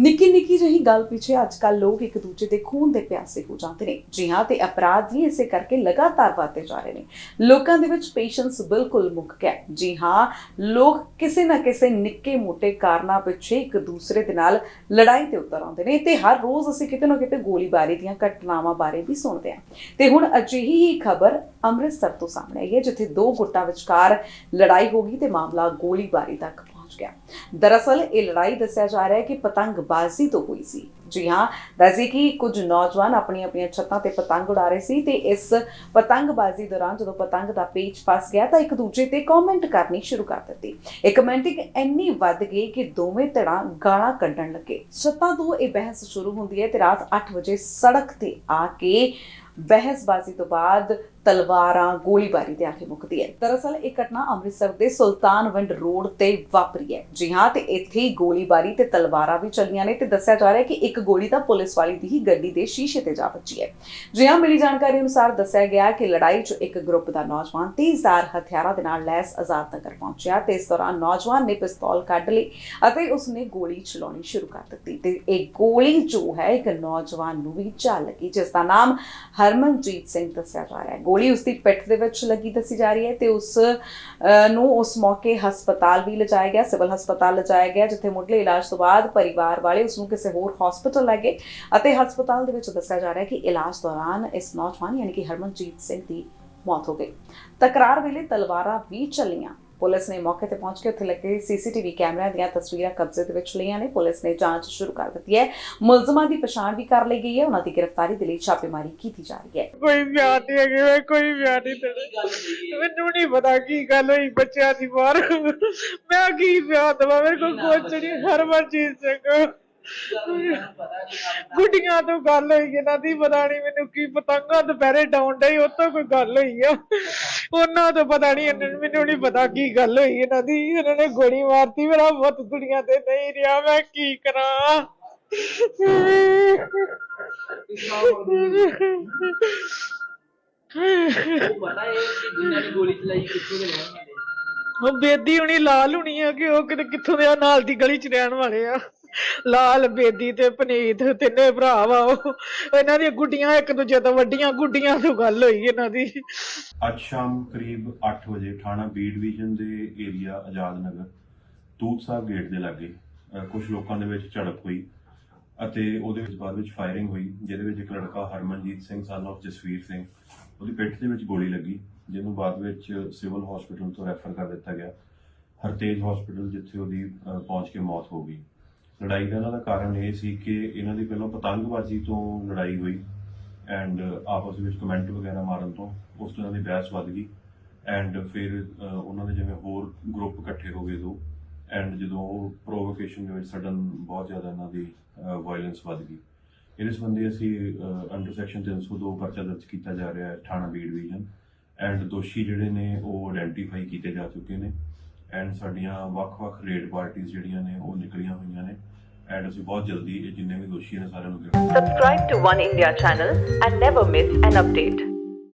ਨਿੱਕੀ ਨਿੱਕੀ ਜਿਹੀ ਗੱਲ ਪਿੱਛੇ ਅੱਜ ਕੱਲ ਲੋਕ ਇੱਕ ਦੂਜੇ ਦੇ ਖੂਨ ਦੇ ਪਿਆਸੇ ਹੋ ਜਾਂਦੇ ਨੇ। ਜੀ ਹਾਂ, ਤੇ ਅਪਰਾਧ ਵੀ ਇਸੇ ਕਰਕੇ ਲਗਾਤਾਰ ਵਧਦੇ ਜਾ ਰਹੇ ਨੇ। ਲੋਕਾਂ ਦੇ ਵਿੱਚ ਪੇਸ਼ੈਂਸ ਬਿਲਕੁਲ ਮੁੱਕ ਗਿਆ। ਹੈ। ਜੀ ਹਾਂ, ਲੋਕ ਕਿਸੇ ਨਾ ਕਿਸੇ ਨਿੱਕੇ ਮੋਟੇ ਕਾਰਨਾਂ ਪਿੱਛੇ ਇੱਕ ਦੂਸਰੇ ਦੇ ਨਾਲ ਲੜਾਈ ਤੇ ਉਤਰ ਆਉਂਦੇ ਨੇ ਤੇ ਹਰ ਰੋਜ਼ ਅਸੀਂ ਕਿਤੇ ਨਾ ਕਿਤੇ ਗੋਲੀਬਾਰੀ ਦੀਆਂ ਘਟਨਾਵਾਂ ਬਾਰੇ ਵੀ ਸੁਣਦੇ ਹਾਂ। ਤੇ ਹੁਣ ਅਜਿਹੀ ਹੀ ਖਬਰ ਅੰਮ੍ਰਿਤਸਰ ਤੋਂ ਸਾਹਮਣੇ ਆਈ ਹੈ, ਜਿੱਥੇ ਦੋ ਗੁੱਟਾਂ ਵਿਚਕਾਰ ਲੜਾਈ ਹੋ ਗਈ ਤੇ ਮਾਮਲਾ ਗੋਲੀਬਾਰੀ ਤੱਕ ਪਹੁੰਚ ਗਿਆ। ਦਰਅਸਲ ਇਹ ਲੜਾਈ ਦੱਸਿਆ ਜਾ ਰਿਹਾ ਹੈ ਕਿ ਪਤੰਗਬਾਜ਼ੀ ਤੋਂ ਹੋਈ ਸੀ। ਜੀ ਹਾਂ ਦੱਸੀ ਕਿ ਕੁਝ ਨੌਜਵਾਨ ਆਪਣੀਆਂ ਆਪਣੀਆਂ ਛੱਤਾਂ ਤੇ ਪਤੰਗ ਉਡਾ ਰਹੇ ਸੀ ਤੇ ਇਸ ਪਤੰਗਬਾਜ਼ੀ ਦੌਰਾਨ ਜਦੋਂ ਪਤੰਗ ਦਾ ਪੇਚ ਫਸ ਗਿਆ ਤਾਂ ਇੱਕ ਦੂਜੇ ਤੇ ਕਮੈਂਟ ਕਰਨੀ ਸ਼ੁਰੂ ਕਰ ਦਿੱਤੀ। ਇਹ ਕਮੈਂਟਿੰਗ ਇੰਨੀ ਵੱਧ ਗਈ ਕਿ ਦੋਵੇਂ ਧੜਾਂ ਗਾਲਾਂ ਕੱਢਣ ਲੱਗੇ। ਛੱਤਾਂ ਤੋਂ ਇਹ ਬਹਿਸ ਸ਼ੁਰੂ ਹੁੰਦੀ ਹੈ ਤੇ ਰਾਤ 8 ਵਜੇ ਸੜਕ ਤੇ ਆ ਕੇ ਬਹਿਸਬਾਜ਼ੀ ਤੋਂ ਬਾਅਦ ਤਲਵਾਰਾਂ, ਗੋਲੀਬਾਰੀ ਤੇ ਆ ਕੇ ਮੁੱਕਦੀ ਹੈ। ਦਰਅਸਲ ਇਹ ਘਟਨਾ ਅੰਮ੍ਰਿਤਸਰ ਦੇ ਸੁਲਤਾਨਵੰਡ ਰੋਡ ਤੇ ਵਾਪਰੀ ਹੈ। ਜੀ ਹਾਂ, ਤੇ ਇੱਥੇ ਹੀ ਗੋਲੀਬਾਰੀ ਤੇ ਤਲਵਾਰਾਂ ਵੀ ਚੱਲੀਆਂ ਨੇ ਤੇ ਦੱਸਿਆ ਜਾ ਰਿਹਾ ਹੈ ਕਿ ਇੱਕ ਗੋਲੀ ਤਾਂ ਪੁਲਿਸ ਵਾਲੀ ਦੀ ਹੀ ਗੱਡੀ ਦੇ ਸ਼ੀਸ਼ੇ ਤੇ ਜਾ ਵੱਜੀ ਹੈ। ਜੀ ਹਾਂ, ਮਿਲੀ ਜਾਣਕਾਰੀ ਅਨੁਸਾਰ ਦੱਸਿਆ ਗਿਆ ਕਿ ਲੜਾਈ 'ਚ ਇੱਕ ਗਰੁੱਪ ਦਾ ਨੌਜਵਾਨ ਤੇਜ਼ਧਾਰ ਹਥਿਆਰਾਂ ਦੇ ਨਾਲ ਲੈਸ ਆਜ਼ਾਦ ਨਗਰ ਪਹੁੰਚਿਆ ਤੇ ਇਸ ਦੌਰਾਨ ਨੌਜਵਾਨ ਨੇ ਪਿਸਤੌਲ ਕੱਢ ਲਈ ਅਤੇ ਉਸਨੇ ਗੋਲੀ ਚਲਾਉਣੀ ਸ਼ੁਰੂ ਕਰ ਦਿੱਤੀ ਤੇ ਇਹ ਗੋਲੀ ਜੋ ਹੈ, ਇੱਕ ਨੌਜਵਾਨ ਨੂੰ ਵੀ ਚੱਲ ਲੱਗੀ, ਜਿਸ ਦਾ ਨਾਮ ਹਰਮਨਜੀਤ ਸਿੰਘ ਦੱਸਿਆ ਜਾ ਰਿਹਾ ਹੈ। ਗੋਲੀ ਉਸ ਦੀ ਪਿੱਠ ਦੇ ਵਿੱਚ ਲੱਗੀ ਦੱਸੀ ਜਾ ਰਹੀ ਹੈ ਤੇ ਉਸ ਨੂੰ ਉਸ ਮੌਕੇ ਹਸਪਤਾਲ ਵੀ ਲਿਜਾਇਆ ਗਿਆ, ਸਿਵਲ ਹਸਪਤਾਲ ਲਿਜਾਇਆ ਗਿਆ, ਜਿੱਥੇ ਮੁੱਢਲੇ ਇਲਾਜ ਤੋਂ ਬਾਅਦ ਪਰਿਵਾਰ ਵਾਲੇ ਉਸ ਨੂੰ ਕਿਸੇ ਹੋਰ ਹਸਪਤਾਲ ਲੈ ਗਏ ਅਤੇ ਹਸਪਤਾਲ ਦੇ ਵਿੱਚ ਦੱਸਿਆ ਜਾ ਰਿਹਾ ਹੈ ਕਿ ਇਲਾਜ ਦੌਰਾਨ ਇਸ ਨੌਜਵਾਨ ਯਾਨੀ ਕਿ ਹਰਮਨਜੀਤ ਸਿੰਘ ਦੀ ਮੌਤ ਹੋ ਗਈ। ਤਕਰਾਰ ਵੇਲੇ ਤਲਵਾਰਾਂ ਵੀ ਚੱਲੀਆਂ। ਪੁਲਿਸ ਨੇ ਮੌਕੇ ਤੇ ਪਹੁੰਚ ਕੇ ਉੱਥੇ ਲੱਗੇ ਸੀਸੀਟੀਵੀ ਕੈਮਰਿਆਂ ਦੀਆਂ ਤਸਵੀਰਾਂ ਕਬਜ਼ੇ ਦੇ ਵਿੱਚ ਲਈਆਂ ਨੇ। ਪੁਲਿਸ ਨੇ ਜਾਂਚ ਸ਼ੁਰੂ ਕਰ ਦਿੱਤੀ ਹੈ। ਮੁਲਜ਼ਮਾਂ ਦੀ ਪਛਾਣ ਵੀ ਕਰ ਲਈ ਗਈ ਹੈ। ਉਹਨਾਂ ਦੀ ਗ੍ਰਿਫਤਾਰੀ ਦੇ ਲਈ ਛਾਪੇਮਾਰੀ ਕੀਤੀ ਜਾ ਰਹੀ ਹੈ। ਕੋਈ ਵਿਆਹ ਨਹੀਂ ਹੈਗੇ ਵੇ, ਕੋਈ ਵਿਆਹ ਨਹੀਂ ਤੇਰੇ ਮੈਨੂੰ ਨਹੀਂ ਪਤਾ ਕੀ ਗੱਲ ਹੋਈ ਬੱਚਿਆਂ ਦੀ ਬਾਹਰ ਮੈਂ ਕੀ ਵਿਆਹ ਦਵਾ? ਮੇਰੇ ਕੋਲ ਕੁਛ ਨਹੀਂ ਹਰਮਨਜੀਤ ਸਿੰਘ ਗੁੱਡੀਆਂ ਤੋਂ ਗੱਲ ਹੋਈ, ਇਹਨਾਂ ਦੀ ਪਤਾ ਨਹੀਂ ਮੈਨੂੰ ਕੀ ਪਤੰਗਾਂ ਦੁਪਹਿਰੇ ਡਾਉਣ ਡਈ, ਉਹ ਤੋਂ ਕੋਈ ਗੱਲ ਹੋਈ ਆ। ਉਹਨਾਂ ਤੋਂ ਪਤਾ ਨਹੀਂ, ਇਹਨਾਂ ਨੂੰ ਮੈਨੂੰ ਨਹੀਂ ਪਤਾ ਕੀ ਗੱਲ ਹੋਈ ਇਹਨਾਂ ਦੀ। ਇਹਨਾਂ ਨੇ ਗੋਲੀ ਮਾਰਤੀ, ਮੇਰਾ ਬਹੁਤ ਦੁਨੀਆ ਤੇ ਨਹੀਂ ਰਿਹਾ, ਮੈਂ ਕੀ ਕਰਾਂ? ਪਤਾ ਹੈ ਕਿ ਜਿਨ੍ਹਾਂ ਨੇ ਗੋਲੀ ਚਲਾਈ ਕਿੱਥੋਂ ਦੇ ਰਹਿਣ ਵਾਲੇ ਉਹ ਬੇਦੀ ਹੁਣੀ ਲਾਲ ਹੁਣੀ ਆ ਕਿ ਉਹ ਕਿਤੇ ਕਿੱਥੋਂ ਦੇ ਆ, ਨਾਲ ਦੀ ਗਲੀ ਚ ਰਹਿਣ ਵਾਲੇ ਆ। ਲਾਲ, ਬੇਦੀ ਤੇ ਪਨੀਤ ਤਿੰਨੇ ਭਰਾ ਵਾ ਉਹ। ਇਹਨਾਂ ਦੀਆਂ ਗੁੱਡੀਆਂ ਇੱਕ ਦੂਜੇ ਤੋਂ ਵੱਡੀਆਂ ਗੁੱਡੀਆਂ ਤੋਂ ਗੱਲ ਹੋਈ ਇਹਨਾਂ ਦੀ। ਅੱਜ ਸ਼ਾਮ ਕਰੀਬ 8 ਵਜੇ ਥਾਣਾ ਬੀ ਡਿਵੀਜ਼ਨ ਦੇ ਏਰੀਆ ਆਜ਼ਾਦ ਨਗਰ ਤੂਤ ਸਾਹਿਬ ਗੇਟ ਦੇ ਲਾਗੇ ਕੁਝ ਲੋਕਾਂ ਦੇ ਵਿੱਚ ਝੜਪ ਹੋਈ ਅਤੇ ਉਹਦੇ ਵਿੱਚ ਬਾਅਦ ਵਿੱਚ ਫਾਇਰਿੰਗ ਹੋਈ, ਜਿਹਦੇ ਵਿੱਚ ਇੱਕ ਲੜਕਾ ਹਰਮਨਜੀਤ ਸਿੰਘ ਸਨ of ਜਸਵੀਰ ਸਿੰਘ, ਉਹਦੀ ਪਿੱਠ ਦੇ ਵਿੱਚ ਗੋਲੀ ਲੱਗੀ, ਜਿਹਨੂੰ ਬਾਅਦ ਵਿੱਚ ਸਿਵਲ ਹਸਪੀਟਲ ਤੋਂ ਰੈਫਰ ਕਰ ਦਿੱਤਾ ਗਿਆ। ਹਰਤੇਜ ਹਸਪੀਟਲ, ਜਿੱਥੇ ਉਹਦੀ ਪਹੁੰਚ ਕੇ ਮੌਤ ਹੋ ਗਈ। ਲੜਾਈ ਦਾ ਇਹਨਾਂ ਦਾ ਕਾਰਨ ਇਹ ਸੀ ਕਿ ਇਹਨਾਂ ਦੀ ਪਹਿਲਾਂ ਪਤੰਗਬਾਜ਼ੀ ਤੋਂ ਲੜਾਈ ਹੋਈ ਐਂਡ ਆਪਸ ਵਿੱਚ ਕਮੈਂਟ ਵਗੈਰਾ ਮਾਰਨ ਤੋਂ ਉਸ ਤੋਂ ਇਹਨਾਂ ਦੀ ਬਹਿਸ ਵੱਧ ਗਈ ਐਂਡ ਫਿਰ ਉਹਨਾਂ ਦੇ ਜਿਵੇਂ ਹੋਰ ਗਰੁੱਪ ਇਕੱਠੇ ਹੋ ਗਏ ਦੋ ਐਂਡ ਜਦੋਂ ਉਹ ਪ੍ਰੋਵੋਕੇਸ਼ਨ ਦੇ ਵਿੱਚ ਸਡਨ ਬਹੁਤ ਜ਼ਿਆਦਾ ਇਹਨਾਂ ਦੀ ਵਾਇਲੈਂਸ ਵੱਧ ਗਈ। ਇਹਦੇ ਸੰਬੰਧੀ ਅਸੀਂ ਅੰਡਰ ਸੈਕਸ਼ਨ 302 ਪਰਚਾ ਦਰਜ ਕੀਤਾ ਜਾ ਰਿਹਾ ਹੈ, ਥਾਣਾ ਬੀ ਡਿਵੀਜ਼ਨ ਐਂਡ ਦੋਸ਼ੀ ਜਿਹੜੇ ਨੇ ਉਹ ਆਇਡੈਂਟੀਫਾਈ ਕੀਤੇ ਜਾ ਚੁੱਕੇ ਨੇ। ਐਂਡ ਸਾਡੀਆਂ ਵੱਖ-ਵੱਖ ਰੇਡ ਪਾਰਟੀਆਂ ਜਿਹੜੀਆਂ ਨੇ, ਉਹ ਨਿਕਲੀਆਂ ਹੋਈਆਂ ਨੇ ਐਂਡ ਅਸੀਂ ਬਹੁਤ ਜਲਦੀ ਇਹ ਜਿੰਨੇ ਵੀ ਦੋਸ਼ੀ ਨੇ ਸਾਰਿਆਂ ਨੂੰ ਗ੍ਰਿਫਤਾਰ Subscribe to One India channel and never miss an update.